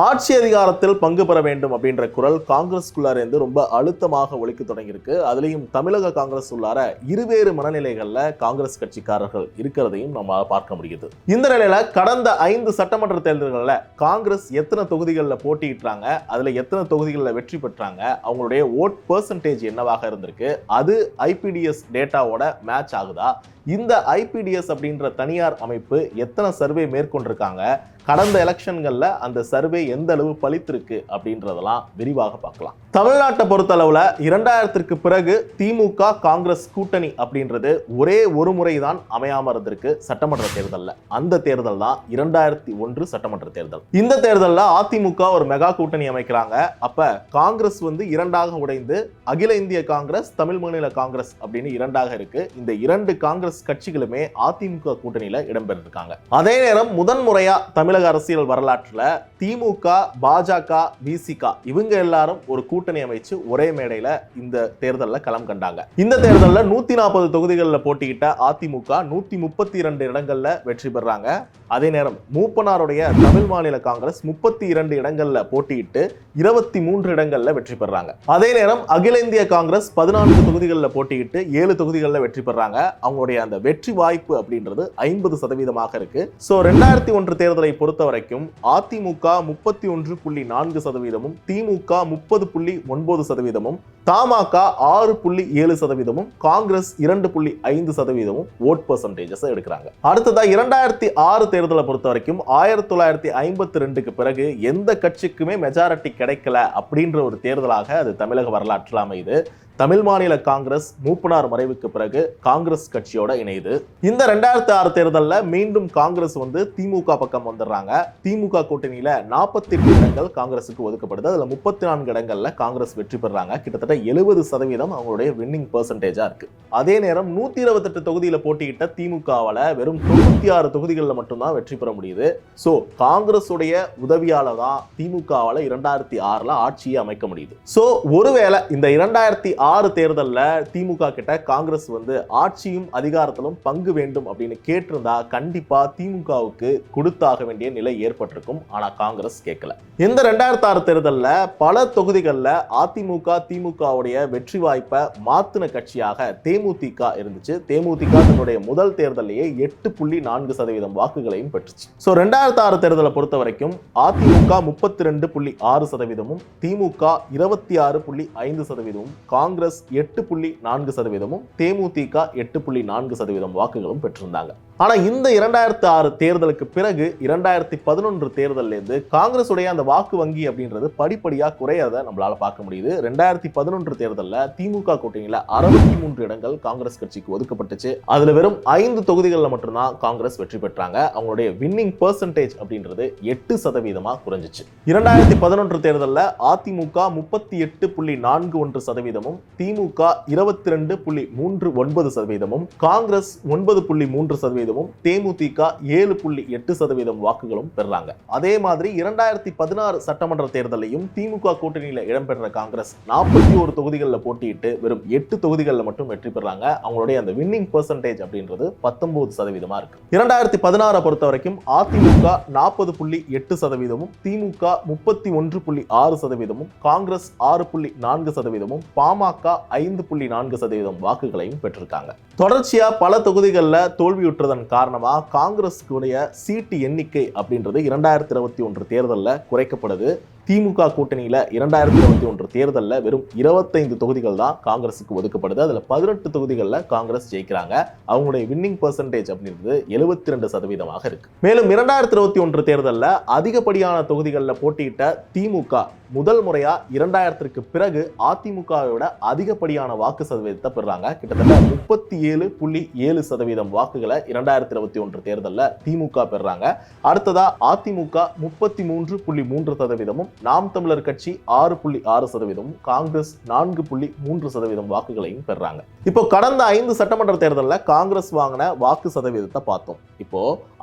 ஆட்சி அதிகாரத்தில் பங்கு பெற வேண்டும் அப்படின்ற குரல் காங்கிரஸ்குள்ளாரேந்து ரொம்ப அழுத்தமாக ஒழிக்க தொடங்கியிருக்கு. அதுலேயும் தமிழக காங்கிரஸ் உள்ளார இருவேறு மனநிலைகளில் காங்கிரஸ் கட்சிக்காரர்கள் இருக்கிறதையும் நம்ம பார்க்க முடியுது. இந்த நிலையில கடந்த ஐந்து சட்டமன்ற தேர்தல்களில் காங்கிரஸ் எத்தனை தொகுதிகளில் போட்டியிட்டாங்க அதில் எத்தனை தொகுதிகளில் வெற்றி பெற்றாங்க அவங்களுடைய ஓட் பர்சன்டேஜ் என்னவாக இருந்திருக்கு அது ஐபிடிஎஸ் டேட்டாவோட மேட்ச் ஆகுதா இந்த ஐபிடிஎஸ் அப்படின்ற தனியார் அமைப்பு எத்தனை சர்வே மேற்கொண்டிருக்காங்க? கடந்த எலெக்ஷன்களில் அந்த சர்வே எந்த அளவு பழித்திருக்கு அப்படின்றதெல்லாம் விரிவாக பார்க்கலாம். தமிழ்நாட்டை பொறுத்தளவில் இரண்டாயிரத்திற்கு பிறகு திமுக காங்கிரஸ் கூட்டணி அப்படின்றது ஒரே ஒரு முறை தான் அமையாம இருந்திருக்கு சட்டமன்ற தேர்தலில். அந்த தேர்தல் தான் இரண்டாயிரத்தி ஒன்று சட்டமன்ற தேர்தல். இந்த தேர்தலில் அதிமுக ஒரு மெகா கூட்டணி அமைக்கிறாங்க. அப்ப காங்கிரஸ் வந்து இரண்டாக உடைந்து அகில இந்திய காங்கிரஸ் தமிழ் மாநில காங்கிரஸ் அப்படின்னு இரண்டாக இருக்கு. இந்த இரண்டு காங்கிரஸ் கட்சிகளுமே அதிமுக கூட்டணியில் இடம்பெற்றிருக்காங்க. அதே நேரம் முதன் முறையா தமிழக அரசியல் வரலாற்றுல திமுக பாஜக விசிக இவங்க எல்லாரும் ஒரு கூட்டணி அமைச்சு ஒரே மேடையில் இந்த தேர்தலில் களம் கண்டாங்க. இந்த தேர்தலில் நூத்தி நாற்பது தொகுதிகளில் போட்டியிட்ட அதிமுக நூத்தி முப்பத்தி இரண்டு இடங்கள்ல வெற்றி பெறாங்க. அதே நேரம் மூப்பனாருடைய தமிழ் மாநில காங்கிரஸ் முப்பத்தி இரண்டு இடங்கள்ல போட்டியிட்டு இருபத்தி மூன்று இடங்கள்ல வெற்றி பெறாங்க. அதே நேரம் அகில இந்திய காங்கிரஸ் பதினான்கு தொகுதிகளில் போட்டியிட்டு ஏழு தொகுதிகளில் வெற்றி பெறாங்க. அவங்களுடைய அந்த வெற்றி வாய்ப்பு அப்படின்றது ஐம்பது சதவீதமாக இருக்கு. ஸோ ரெண்டாயிரத்தி ஒன்று தேர்தலை பொறுத்த வரைக்கும் அதிமுக முப்பத்தி ஒன்று புள்ளி நான்கு சதவீதமும் திமுக முப்பது புள்ளி ஒன்பது சதவீதமும் தமாக ஆறு புள்ளி ஏழு சதவீதமும் காங்கிரஸ் இரண்டு புள்ளி ஐந்து சதவீதமும் ஓட் பர்சன்டேஜஸ் எடுக்கிறாங்க. அடுத்ததா இரண்டாயிரத்தி ஆறு தேர்தலை பொறுத்த வரைக்கும் ஆயிரத்தி தொள்ளாயிரத்தி ஐம்பத்தி ரெண்டுக்கு பிறகு எந்த கட்சிக்குமே மெஜாரிட்டி கிடைக்கல அப்படின்ற ஒரு தேர்தலாக அது தமிழக வரலாற்றில் அமையுது. தமிழ் மாநில காங்கிரஸ் மூப்பனார் மறைவுக்கு பிறகு காங்கிரஸ் கட்சியோட இணையுது. இந்த ரெண்டாயிரத்தி ஆறு தேர்தலில் மீண்டும் காங்கிரஸ் வந்து திமுக பக்கம் வந்துடுறாங்க. திமுக கூட்டணியில நாற்பத்தி எட்டு இடங்கள் காங்கிரஸுக்கு ஒதுக்கப்படுது. அதில் முப்பத்தி நான்கு இடங்கள்ல காங்கிரஸ் வெற்றி பெறாங்க. கிட்டத்தட்ட எழுபது சதவீதம் அவங்களுடைய வின்னிங் பெர்சன்டேஜா இருக்கு. அதே நேரம் நூத்தி இருபத்தெட்டு தொகுதியில போட்டியிட்ட திமுகவால வெறும் தொண்ணூத்தி ஆறு தொகுதிகளில் மட்டும்தான் வெற்றி பெற முடியுது. ஸோ காங்கிரஸுடைய உதவியால தான் திமுகவால இரண்டாயிரத்தி ஆறுல ஆட்சியை அமைக்க முடியுது. ஸோ ஒருவேளை இந்த இரண்டாயிரத்தி ஆறு ஆறு தேர்தலில் திமுக கிட்ட காங்கிரஸ் வந்து ஆட்சியும் அதிகாரத்திலும் பங்கு வேண்டும் அப்படின்னு கேட்டிருந்தா கண்டிப்பா திமுகவுக்கு கொடுத்தாக வேண்டிய நிலை ஏற்பட்டிருக்கும். ஆனா காங்கிரஸ் கேட்கல. இந்த ரெண்டாயிரத்தி ஆறு தேர்தலில் பல தொகுதிகளில் அதிமுக திமுகவுடைய வெற்றி வாய்ப்பை மாத்தின கட்சியாக தேமுதிக இருந்துச்சு. தேமுதிக தன்னுடைய முதல் தேர்தலையே எட்டு புள்ளி நான்கு சதவீதம் வாக்குகளையும் பெற்றுச்சு. ஸோ ரெண்டாயிரத்தி ஆறு தேர்தலை பொறுத்த வரைக்கும் அதிமுக முப்பத்தி ரெண்டு புள்ளி ஆறு சதவீதமும் திமுக இருபத்தி ஆறு புள்ளி ஐந்து சதவீதமும் காங்கிரஸ் எட்டு புள்ளி நான்கு சதவீதமும் தேமுதிக எட்டு புள்ளி நான்கு சதவீதம் வாக்குகளும் பெற்றிருந்தாங்க. ஆனா இந்த இரண்டாயிரத்தி ஆறு தேர்தலுக்கு பிறகு இரண்டாயிரத்தி பதினொன்று தேர்தல்ல இருந்து காங்கிரஸ் உடைய அந்த வாக்கு வங்கி அப்படின்றது படிப்படியாக குறையறத நம்மளால பார்க்க முடியுது. ரெண்டாயிரத்தி பதினொன்று தேர்தலில் திமுக கூட்டணியில் அறுபத்தி மூன்று இடங்கள் காங்கிரஸ் கட்சிக்கு ஒதுக்கப்பட்டுச்சு. அதில் வெறும் ஐந்து தொகுதிகளில் மட்டும்தான் காங்கிரஸ் வெற்றி பெற்றாங்க. அவங்களுடைய வின்னிங் பர்சன்டேஜ் அப்படின்றது எட்டு சதவீதமாக குறைஞ்சிச்சு. இரண்டாயிரத்தி பதினொன்று தேர்தலில் அதிமுக முப்பத்தி எட்டு புள்ளி நான்கு ஒன்று சதவீதமும் திமுக இருபத்தி ரெண்டு புள்ளி மூன்று ஒன்பது சதவீதமும் காங்கிரஸ் ஒன்பது புள்ளி மூன்று சதவீதமும் தேமுதிக ஏழு புள்ளி எட்டு சதவீதம் வாக்குகளும் பெறாங்க. அதே மாதிரி இரண்டாயிரத்தி பதினாறு சட்டமன்ற தேர்தலையும் திமுக கூட்டணியில் இடம்பெற்ற காங்கிரஸ் நாற்பத்தி ஒரு தொகுதிகளில் போட்டியிட்டு வெறும் எட்டு தொகுதிகளில் மட்டும் வெற்றி பெறாங்க. அவங்களுடைய அந்த வின்னிங் பெர்சன்டேஜ் அப்படின்றது பத்தொன்பது சதவீதமா இருக்கு. இரண்டாயிரத்தி பதினாறை பொறுத்த வரைக்கும் அதிமுக நாற்பது புள்ளி எட்டு சதவீதமும் திமுக முப்பத்தி ஒன்று புள்ளி ஆறு சதவீதமும் காங்கிரஸ் ஆறு புள்ளி நான்கு சதவீதமும் பாமக ஐந்து புள்ளி நான்கு சதவீதம் வாக்குகளையும் பெற்றிருக்காங்க. தொடர்ச்சியா பல தொகுதிகளில் தோல்வியுற்றதன் காரணமாக காங்கிரஸுக்குடைய சீட்டு எண்ணிக்கை அப்படின்றது இரண்டாயிரத்தி இருபத்தி ஒன்று தேர்தலில் குறைக்கப்படுது திமுக கூட்டணியில் இரண்டாயிரத்தி இருபத்தி ஒன்று தேர்தலில் வெறும் இருபத்தைந்து தொகுதிகள் தான் காங்கிரஸுக்கு ஒதுக்கப்படுது. அதில் பதினெட்டு தொகுதிகளில் காங்கிரஸ் ஜெயிக்கிறாங்க. அவங்களுடைய வின்னிங் பர்சன்டேஜ் அப்படின்றது எழுபத்தி ரெண்டு சதவீதமாக இருக்கு. மேலும் இரண்டாயிரத்தி இருபத்தி ஒன்று தேர்தலில் அதிகப்படியான தொகுதிகளில் போட்டியிட்ட திமுக முதல் முறையா இரண்டாயிரத்திற்கு பிறகு அதிமுகவை விட அதிகப்படியான வாக்கு சதவீதத்தை பெறாங்க கிட்டத்தட்ட முப்பத்தி ஏழு புள்ளி ஏழு சதவீதம் வாக்குகளை இரண்டாயிரத்தி இருபத்தி ஒன்று தேர்தலில் திமுக பெறாங்க அடுத்ததா அதிமுக முப்பத்தி மூன்று புள்ளி மூன்று சதவீதமும் நாம் தமிழர் கட்சி ஆறு புள்ளி ஆறு சதவீதமும் காங்கிரஸ் நான்கு புள்ளி மூன்று சதவீதம் வாக்குகளையும் பெறாங்க இப்போ கடந்த ஐந்து சட்டமன்ற தேர்தலில் காங்கிரஸ் வாங்கின வாக்கு சதவீதத்தை பார்த்தோம். இப்போ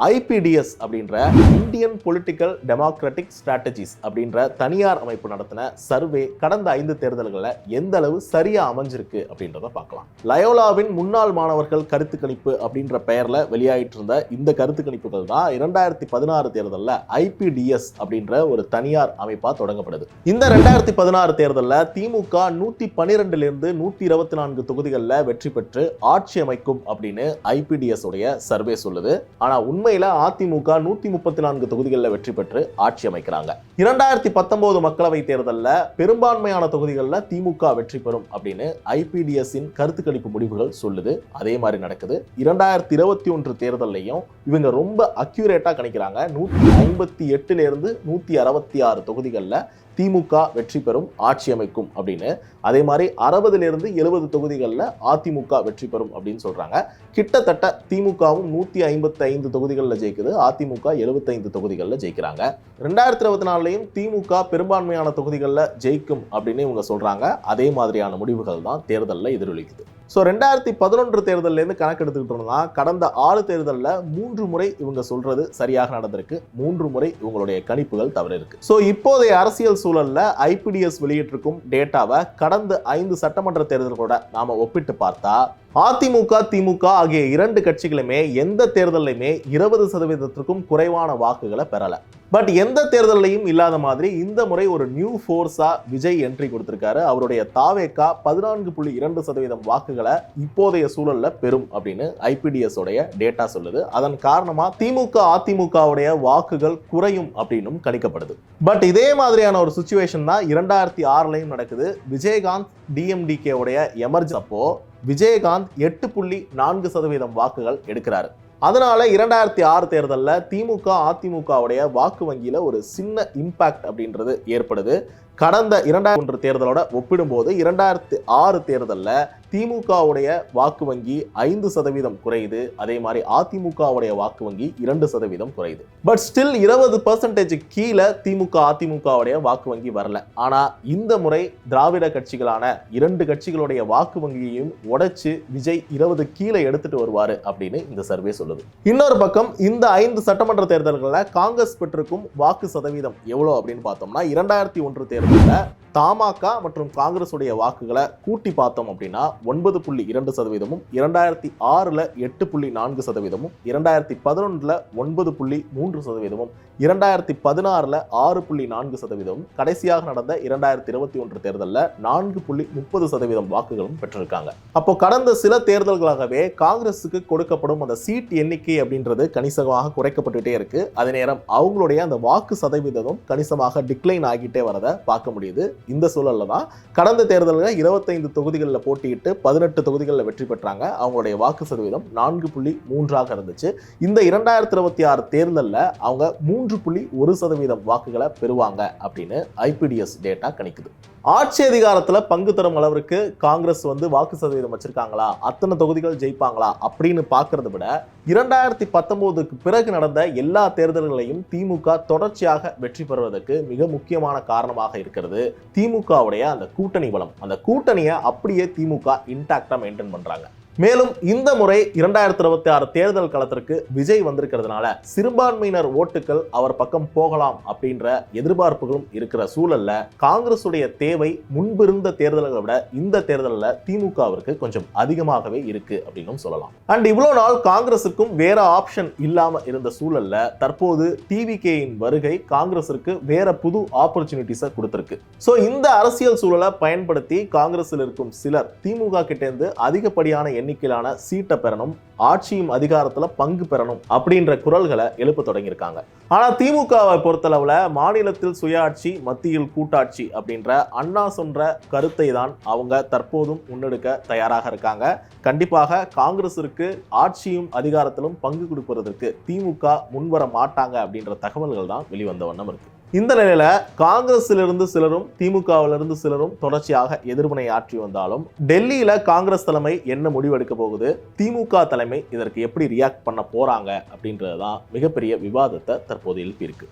ஐபிடிஎஸ் அப்படின்ற இந்தியன் பொலிட்டிக்கல் டெமோக்ராட்டிக் ஸ்ட்ராட்டஜிஸ் அப்படின்ற தனியார் அமைப்பு அமைப்பு நடத்தின சர்வே கடந்த ஐந்து தேர்தல்களில் எந்த அளவு சரியா அமைஞ்சிருக்கு அப்படின்றத பார்க்கலாம். லயோலாவின் முன்னாள் மாணவர்கள் கருத்து கணிப்பு அப்படின்ற பெயர்ல வெளியாயிட்டு இருந்த இந்த கருத்து கணிப்புகள் தான் இரண்டாயிரத்தி பதினாறு தேர்தலில் ஐபிடிஎஸ் அப்படின்ற ஒரு தனியார் அமைப்பா தொடங்கப்படுது. இந்த ரெண்டாயிரத்தி பதினாறு தேர்தலில் திமுக நூத்தி பன்னிரெண்டுல இருந்து நூத்தி இருபத்தி நான்கு தொகுதிகளில் வெற்றி பெற்று ஆட்சி அமைக்கும் அப்படின்னு ஐபிடிஎஸ் உடைய சர்வே சொல்லுது. ஆனா உண்மையில அதிமுக நூத்தி முப்பத்தி நான்கு தொகுதிகளில் வெற்றி பெற்று ஆட்சி அமைக்கிறாங்க. இரண்டாயிரத்தி பத்தொன்பது மக்களை மக்களவை தேர்தலில் பெரும்பான்மையான தொகுதிகளில் திமுக வெற்றி பெறும் அப்படின்னு ஐபிடிஎஸ்ஸின் கருத்து கணிப்பு முடிவுகள் சொல்லுது. அதே மாதிரி நடக்குது. இரண்டாயிரத்தி இருபத்தி ஒன்று தேர்தலையும் இவங்க ரொம்ப அக்யூரேட்டா கணிக்கிறாங்க. நூத்தி ஐம்பத்தி எட்டுல இருந்து நூத்தி அறுபத்தி ஆறு தொகுதிகளில் திமுக வெற்றி பெறும் ஆட்சி அமைக்கும் அப்படின்னு. அதே மாதிரி அறுபதுலேருந்து எழுபது தொகுதிகளில் அதிமுக வெற்றி பெறும் அப்படின்னு சொல்கிறாங்க கிட்டத்தட்ட திமுகவும் நூற்றி ஐம்பத்தி ஐந்து தொகுதிகளில் ஜெயிக்குது. அதிமுக எழுபத்தைந்து தொகுதிகளில் ஜெயிக்கிறாங்க. ரெண்டாயிரத்தி இருபத்தி நாலுலையும் திமுக பெரும்பான்மையான தொகுதிகளில் ஜெயிக்கும் அப்படின்னு இவங்க சொல்கிறாங்க அதே மாதிரியான முடிவுகள் தான் தேர்தலில் எதிரொலிக்குது. ஸோ ரெண்டாயிரத்தி பதினொன்று தேர்தலேருந்து கணக்கு எடுத்துக்கிட்டோம்னா கடந்த ஆறு தேர்தலில் மூன்று முறை இவங்க சொல்றது சரியாக நடந்திருக்கு. மூன்று முறை இவங்களுடைய கணிப்புகள் தவறு இருக்கு ஸோ இப்போதைய அரசியல் சூழலில் ஐபிடிஎஸ் வெளியிட்டிருக்கும் டேட்டாவை கடந்த ஐந்து சட்டமன்ற தேர்தல்களோட நாம ஒப்பிட்டு பார்த்தா அதிமுக திமுக ஆகிய இரண்டு கட்சிகளுமே எந்த தேர்தலையுமே இருபது சதவீதத்திற்கும் குறைவான வாக்குகளை பெறலை. பட் எந்த தேர்தலையும் இல்லாத மாதிரி இந்த முறை ஒரு நியூ ஃபோர்ஸா விஜய் என்ட்ரி கொடுத்திருக்காரு. அவருடைய தாவேக்கா பதினான்கு புள்ளி இரண்டு சதவீதம் வாக்குகளை இப்போதைய சூழல்ல பெறும் அப்படின்னு ஐபிடிஎஸ் உடைய டேட்டா சொல்லுது. அதன் காரணமா திமுக அதிமுகவுடைய வாக்குகள் குறையும் அப்படின்னும் கணிக்கப்படுது. பட் இதே மாதிரியான ஒரு சுச்சுவேஷன் தான் இரண்டாயிரத்தி ஆறுலையும் நடக்குது. விஜயகாந்த் டிஎம்டிகே உடைய எமர்ஜ் அப்போ விஜயகாந்த் எட்டு புள்ளி நான்கு சதவீதம் வாக்குகள் எடுக்கிறார். அதனால இரண்டாயிரத்தி ஆறு தேர்தலில் திமுக அதிமுகவுடைய வாக்கு வங்கியில ஒரு சின்ன இம்பாக்ட் அப்படின்றது ஏற்படுது. கடந்த இரண்டாயிரத்தி ஒன்று தேர்தலோட ஒப்பிடும்போது இரண்டாயிரத்தி ஆறு தேர்தலில் திமுகவுடைய வாக்கு வங்கி ஐந்து சதவீதம் குறையுது. அதே மாதிரி அதிமுகவுடைய வாக்கு வங்கி இரண்டு சதவீதம் குறையுது. பட் ஸ்டில் இருபது பர்சன்டேஜ் கீழே திமுக அதிமுகவுடைய வாக்கு வங்கி வரல. ஆனா இந்த முறை திராவிட கட்சிகளான இரண்டு கட்சிகளுடைய வாக்கு வங்கியையும் உடைச்சு விஜய் இருபது கீழே எடுத்துட்டு வருவாரு அப்படின்னு இந்த சர்வே சொல்லுது. இன்னொரு பக்கம் இந்த ஐந்து சட்டமன்ற தேர்தல்களில் காங்கிரஸ் பெற்றிருக்கும் வாக்கு சதவீதம் எவ்வளோ அப்படின்னு பார்த்தோம்னா இரண்டாயிரத்தி ஒன்று தேர்தல் தேர்தலில் தமாக மற்றும் காங்கிரஸ் உடைய வாக்குகளை கூட்டி பார்த்தோம் அப்படின்னா ஒன்பது புள்ளி இரண்டு சதவீதமும் இரண்டாயிரத்தி ஆறுல எட்டு புள்ளி நான்கு சதவீதமும் இரண்டாயிரத்தி பதினொன்றில் ஒன்பது புள்ளி மூன்று சதவீதமும் இரண்டாயிரத்தி பதினாறுல ஆறு புள்ளி நான்கு சதவீதமும் கடைசியாக நடந்த இரண்டாயிரத்தி இருபத்தி ஒன்று தேர்தலில் நான்கு புள்ளி முப்பது சதவீதம் வாக்குகளும் பெற்றிருக்காங்க. அப்போ கடந்த சில தேர்தல்களாகவே காங்கிரஸுக்கு கொடுக்கப்படும் அந்த சீட் எண்ணிக்கை அப்படின்றது கணிசமாக குறைக்கப்பட்டுட்டே இருக்கு. அதே நேரம் அவங்களுடைய அந்த வாக்கு சதவீதமும் கணிசமாக டிக்ளைன் ஆகிட்டே வரதை பார்க்க முடியுது. இந்த சூழல்ல தான் கடந்த தேர்தலில் இருபத்தைந்து தொகுதிகளில் போட்டியிட்டு பதினெட்டு தொகுதிகளில் வெற்றி பெற்றாங்க. அவங்களுடைய வாக்கு சதவீதம் நான்கு புள்ளி மூன்றாக இருந்துச்சு. இந்த இரண்டாயிரத்தி இருபத்தி ஆறு தேர்தலில் அவங்க மூன்று புள்ளி ஒரு சதவீதம் வாக்குகளை பெறுவாங்க அப்படின்னு ஐபிடிஎஸ் டேட்டா கணிக்குது. ஆட்சி அதிகாரத்தில் பங்கு தரும் அளவிற்கு காங்கிரஸ் வந்து வாக்கு சதவீதம் வச்சிருக்காங்களா? அத்தனை தொகுதிகள் ஜெயிப்பாங்களா? அப்படின்னு பார்க்கறத விட இரண்டாயிரத்தி பத்தொம்போதுக்கு பிறகு நடந்த எல்லா தேர்தல்களையும் திமுக தொடர்ச்சியாக வெற்றி பெறுவதற்கு மிக முக்கியமான காரணமாக இருக்கிறது. திமுகவுடைய அந்த கூட்டணி பலம் அந்த கூட்டணியை அப்படியே திமுக இன்டாக்டா மெயின்டைன் பண்றாங்க. மேலும் இந்த முறை இரண்டாயிரத்தி இருபத்தி ஆறு தேர்தல் களத்திற்கு விஜய் வந்திருக்கிறதுனால சிறுபான்மையினர் ஓட்டுகள் அவர் பக்கம் போகலாம் அப்படின்ற எதிர்பார்ப்புகளும் இருக்கிற சூழல்ல காங்கிரஸ் தேவை முன்பிருந்த தேர்தல்களை விட இந்த தேர்தலில் திமுகவிற்கு கொஞ்சம் அதிகமாகவே இருக்கு அப்படின்னு சொல்லலாம். அண்ட் இவ்வளவு நாள் காங்கிரசுக்கும் வேற ஆப்ஷன் இல்லாம இருந்த சூழல்ல தற்போது டிவிகேயின் வருகை காங்கிரசிற்கு வேற புது ஆப்பர்ச்சுனிட்டிஸை கொடுத்திருக்கு. ஸோ இந்த அரசியல் சூழலை பயன்படுத்தி காங்கிரஸில் இருக்கும் சிலர் திமுக கிட்டேருந்து அதிகப்படியான எண்ணிக்கையிலான சீட்டை பெறணும் ஆட்சியும் அதிகாரத்தில் பங்கு பெறணும் அப்படின்ற குரல்களை எழுப்ப தொடங்கியிருக்காங்க. ஆனா திமுகவை பொறுத்தளவில் மாநிலத்தில் சுயாட்சி மத்தியில் கூட்டாட்சி அப்படின்ற அண்ணா சொன்ற கருத்தை தான் அவங்க தற்போதும் முன்னெடுக்க தயாராக இருக்காங்க. கண்டிப்பாக காங்கிரசிற்கு ஆட்சியும் அதிகாரத்திலும் பங்கு கொடுப்பதற்கு திமுக முன்வர மாட்டாங்க அப்படின்ற தகவல்கள் தான் வெளிவந்த வண்ணம் இருக்கு. இந்த நிலையில காங்கிரஸிலிருந்து சிலரும் திமுகவிலிருந்து சிலரும் தொடர்ச்சியாக எதிர்வினை ஆற்றி வந்தாலும் டெல்லியில காங்கிரஸ் தலைமை என்ன முடிவெடுக்க போகுது திமுக தலைமை இதற்கு எப்படி ரியாக்ட் பண்ண போறாங்க அப்படின்றதுதான் மிகப்பெரிய விவாதத்தை தற்போது எழுப்பியிருக்கு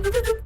Thank you.